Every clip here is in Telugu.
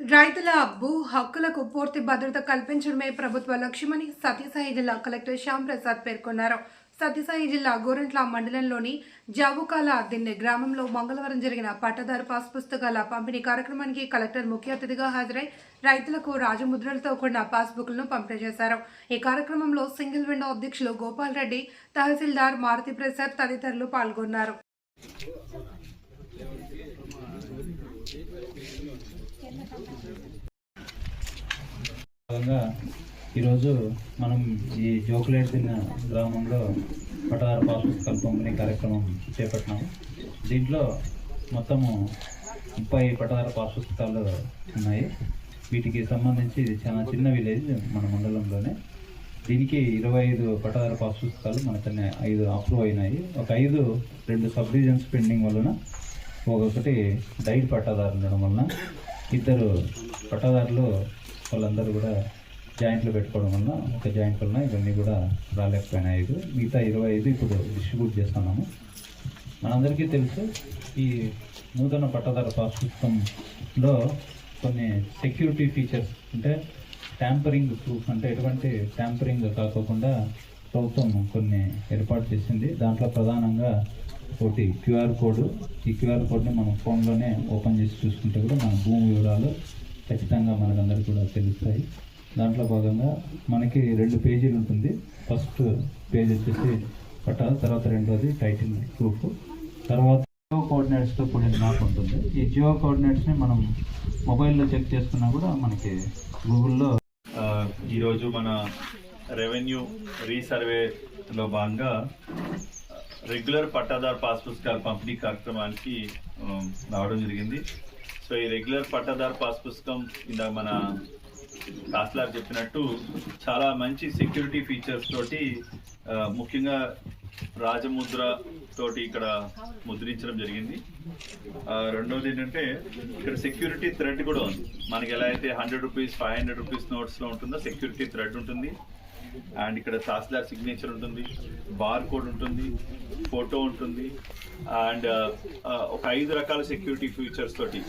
రైతుల భూ హక్కులకు పూర్తి భద్రత కల్పించడమే ప్రభుత్వ లక్ష్యమని సత్యసాయి జిల్లా కలెక్టర్ శ్యామ్ ప్రసాద్ పేర్కొన్నారు. సత్యసాయి జిల్లా గోరంట్ల మండలంలోని జావుకాల దిన్నె గ్రామంలో మంగళవారం జరిగిన పట్టదారు పాస్ పుస్తకాల పంపిణీ కార్యక్రమానికి కలెక్టర్ ముఖ్య అతిథిగా హాజరై రైతులకు రాజముద్రలతో కూడిన పాస్బుక్లను పంపిణీ చేశారు. ఈ కార్యక్రమంలో సింగిల్ విండో అధ్యక్షులు గోపాల్ రెడ్డి తహసీల్దార్ మారుతి ప్రసాద్ తదితరులు పాల్గొన్నారు. భాగంగా ఈరోజు మనం ఈ జోకులేట్ తిన్న గ్రామంలో పటదార పాస్ పుస్తకాలు పంపిణీ కార్యక్రమం చేపట్టినాము దీంట్లో మొత్తము ముప్పై పటదార పాస్ పుస్తకాలు ఉన్నాయి. వీటికి సంబంధించి ఇది చాలా చిన్న విలేజ్ మన మండలంలోనే. దీనికి ఇరవై ఐదు పటదార పాస్ పుస్తకాలు మనకనే ఐదు అప్రూవ్ అయినాయి. ఒక ఐదు రెండు సబ్ డివిజన్స్ పెండింగ్ వలన ఒకటి డైట్ పట్టాదారు ఉండడం వలన ఇద్దరు పట్టాదారులు వాళ్ళందరూ కూడా జాయింట్లు పెట్టుకోవడం వలన ఒక జాయింట్ వలన ఇవన్నీ కూడా రాలేకపోయినాయి. ఐదు మిగతా ఇరవై ఐదు ఇప్పుడు డిస్ట్రిబ్యూట్ చేస్తున్నాము. మనందరికీ తెలుసు ఈ నూతన పట్టదార పాస్ పుస్తకంలో కొన్ని సెక్యూరిటీ ఫీచర్స్ అంటే ట్యాంపరింగ్ ప్రూఫ్ అంటే ఎటువంటి ట్యాంపరింగ్ కాకోకుండా ప్రభుత్వం కొన్ని ఏర్పాటు చేసింది. దాంట్లో ప్రధానంగా ఒకటి క్యూఆర్ కోడ్. ఈ క్యూఆర్ కోడ్ని మనం ఫోన్లోనే ఓపెన్ చేసి చూసుకుంటే కూడా మన భూమి వివరాలు ఖచ్చితంగా మనకందరికీ కూడా తెలుస్తాయి. దాంట్లో భాగంగా మనకి రెండు పేజీలు ఉంటుంది. ఫస్ట్ పేజ్ వచ్చేసి పట్టాలి తర్వాత రెండోది టైటిల్ ప్రూఫ్. తర్వాత జియో కోఆర్డినేట్స్తో కూడిన మ్యాప్ ఉంటుంది. ఈ జియో కోఆర్డినేట్స్ని మనం మొబైల్లో చెక్ చేసుకున్నా కూడా మనకి గూగుల్లో ఈరోజు మన రెవెన్యూ రీసర్వేలో భాగంగా రెగ్యులర్ పట్టాదార్ పాస్ పుస్తకాల పంపిణీ కార్యక్రమానికి రావడం జరిగింది. సో ఈ రెగ్యులర్ పట్టాదార్ పాస్ పుస్తకం ఇందాక మన కాస్లార్ చెప్పినట్టు చాలా మంచి సెక్యూరిటీ ఫీచర్స్ తోటి ముఖ్యంగా రాజముద్ర తోటి ఇక్కడ ముద్రించడం జరిగింది. రెండవది ఏంటంటే ఇక్కడ సెక్యూరిటీ థ్రెడ్ కూడా ఉంది. మనకి ఎలా అయితే hundred rupees five hundred rupees నోట్స్లో ఉంటుందో సెక్యూరిటీ థ్రెడ్ ఉంటుంది. అండ్ ఇక్కడ తహసీల్దార్ సిగ్నేచర్ ఉంటుంది బార్ కోడ్ ఉంటుంది ఫోటో ఉంటుంది. అండ్ ఒక ఐదు రకాల సెక్యూరిటీ ఫీచర్స్ తోటి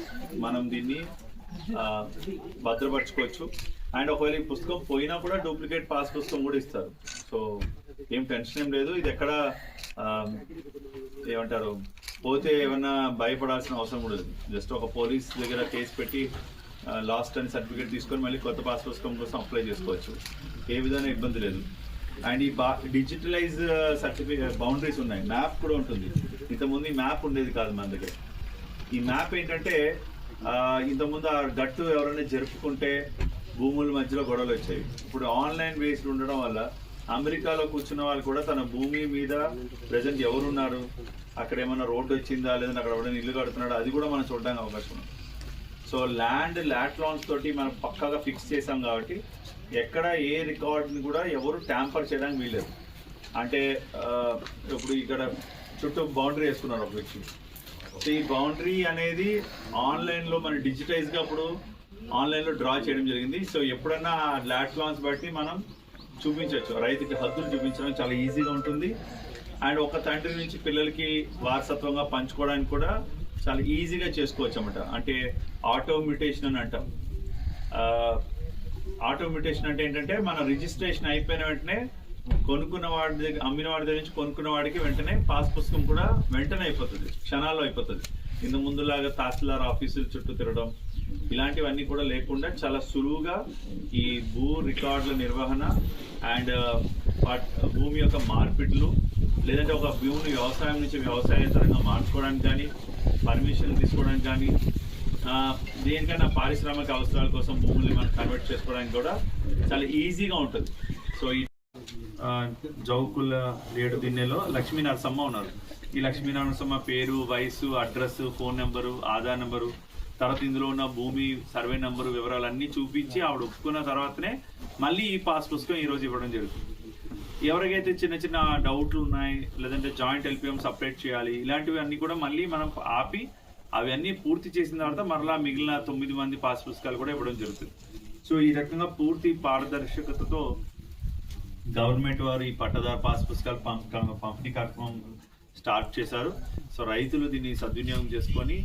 మనం దీన్ని భద్రపరచుకోవచ్చు. అండ్ ఒకవేళ ఈ పుస్తకం పోయినా కూడా డూప్లికేట్ పాస్ పుస్తకం కూడా ఇస్తారు. సో ఏం టెన్షన్ ఏం లేదు. ఇది ఎక్కడ ఏమంటారు పోతే ఏమన్నా భయపడాల్సిన అవసరం కూడా లేదు. జస్ట్ ఒక పోలీస్ దగ్గర కేసు పెట్టి లాస్ట్ అని సర్టిఫికేట్ తీసుకొని మళ్ళీ కొత్త పాస్ పుస్తకం కోసం అప్లై చేసుకోవచ్చు. ఏ విధమైన ఇబ్బంది లేదు. అండ్ ఈ బా డిజిటలైజ్ సర్టిఫికేట్ బౌండరీస్ ఉన్నాయి. మ్యాప్ కూడా ఉంటుంది. ఇంతకుముందు ఈ మ్యాప్ ఉండేది కాదు మన దగ్గర. ఈ మ్యాప్ ఏంటంటే ఇంతకుముందు ఆ గట్టు ఎవరైనా జరుపుకుంటే భూముల మధ్యలో గొడవలు వచ్చాయి ఇప్పుడు ఆన్లైన్ బేస్డ్ ఉండడం వల్ల అమెరికాలో కూర్చున్న వాళ్ళు కూడా తన భూమి మీద ప్రజెంట్ ఎవరున్నారు? అక్కడ ఏమైనా రోడ్డు వచ్చిందా? లేదంటే అక్కడ ఎవరైనా ఇల్లు కడుతున్నాడా? అది కూడా మనం చూడడానికి అవకాశం ఉంది. సో ల్యాండ్ ల్యాట్ లాన్స్ తోటి మనం పక్కాగా ఫిక్స్ చేసాం కాబట్టి ఎక్కడ ఏ రికార్డ్ని కూడా ఎవరు ట్యాంపర్ చేయడానికి వీలేదు అంటే ఇప్పుడు ఇక్కడ చుట్టూ బౌండరీ వేసుకున్నారు ఒక వ్యక్తి. సో ఈ బౌండరీ అనేది ఆన్లైన్లో మన డిజిటైజ్గా అప్పుడు ఆన్లైన్లో డ్రా చేయడం జరిగింది. సో ఎప్పుడన్నా ల్యాట్ లాన్స్ బట్టి మనం చూపించవచ్చు. రైతుకి హద్దులు చూపించడం చాలా ఈజీగా ఉంటుంది. అండ్ ఒక తండ్రి నుంచి పిల్లలకి వారసత్వంగా పంచుకోవడానికి కూడా చాలా ఈజీగా చేసుకోవచ్చు అనమాట అంటే ఆటోమిటేషన్ అని అంటాం. ఆటోమిటేషన్ అంటే ఏంటంటే మన రిజిస్ట్రేషన్ అయిపోయిన వెంటనే కొనుక్కున్న వాడి దగ్గర అమ్మిన వాడి దగ్గర నుంచి కొనుక్కున్న వాడికి వెంటనే పాస్ పుస్తకం కూడా వెంటనే అయిపోతుంది క్షణాల్లో అయిపోతుంది. ఇంత ముందులాగా తహసీల్దార్ ఆఫీసుల చుట్టూ తిరగడం ఇలాంటివన్నీ కూడా లేకుండా చాలా సులువుగా ఈ భూ రికార్డుల నిర్వహణ అండ్ భూమి యొక్క మార్పిట్లు లేదంటే ఒక భూమిని వ్యవసాయం నుంచి వ్యవసాయేతరంగా మార్చుకోవడానికి కానీ పర్మిషన్ తీసుకోవడానికి కానీ దేనికైనా పారిశ్రామిక అవసరాల కోసం భూముల్ని మనం కన్వర్ట్ చేసుకోవడానికి కూడా చాలా ఈజీగా ఉంటుంది. సో ఈ జౌకుల ఏడు దిన్నెలో లక్ష్మీ నరసమ్మ ఉన్నారు. ఈ లక్ష్మీ నరసమ్మ పేరు వయసు address phone number Aadhaar number తర్వాత ఇందులో ఉన్న భూమి సర్వే నెంబరు వివరాలన్నీ చూపించి ఆవిడ ఒప్పుకున్న తర్వాతనే మళ్ళీ ఈ పాస్ పుస్తకం ఈ రోజు ఇవ్వడం జరుగుతుంది. ఎవరికైతే చిన్న చిన్న డౌట్లు ఉన్నాయి లేదంటే జాయింట్ ఎల్పిఎం సపరేట్ చేయాలి ఇలాంటివి అన్ని కూడా మళ్ళీ మనం ఆపి అవన్నీ పూర్తి చేసిన తర్వాత మరలా మిగిలిన తొమ్మిది మంది పాస్ పుస్తకాలు కూడా ఇవ్వడం జరుగుతుంది. సో ఈ రకంగా పూర్తి పారదర్శకతతో గవర్నమెంట్ వారు ఈ పట్టదారు పాస్ పుస్తకాలు పంపిణీ కార్యక్రమం స్టార్ట్ చేశారు. సో రైతులు దీన్ని సద్వినియోగం చేసుకొని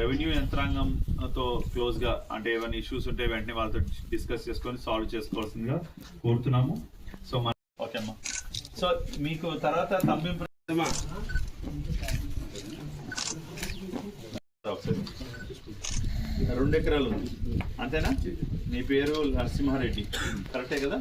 రెవెన్యూ యంత్రాంగంతో క్లోజ్గా అంటే ఏమైనా ఇష్యూస్ ఉంటే వెంటనే వాళ్ళతో డిస్కస్ చేసుకొని సాల్వ్ చేసుకోవాల్సిందిగా కోరుతున్నాము. సో మన ఓకే అమ్మా సో మీకు తర్వాత ఒకసారి. రెండు ఎకరాలు ఉంది. అంతేనా? మీ పేరు నరసింహారెడ్డి. కరెక్టే కదా?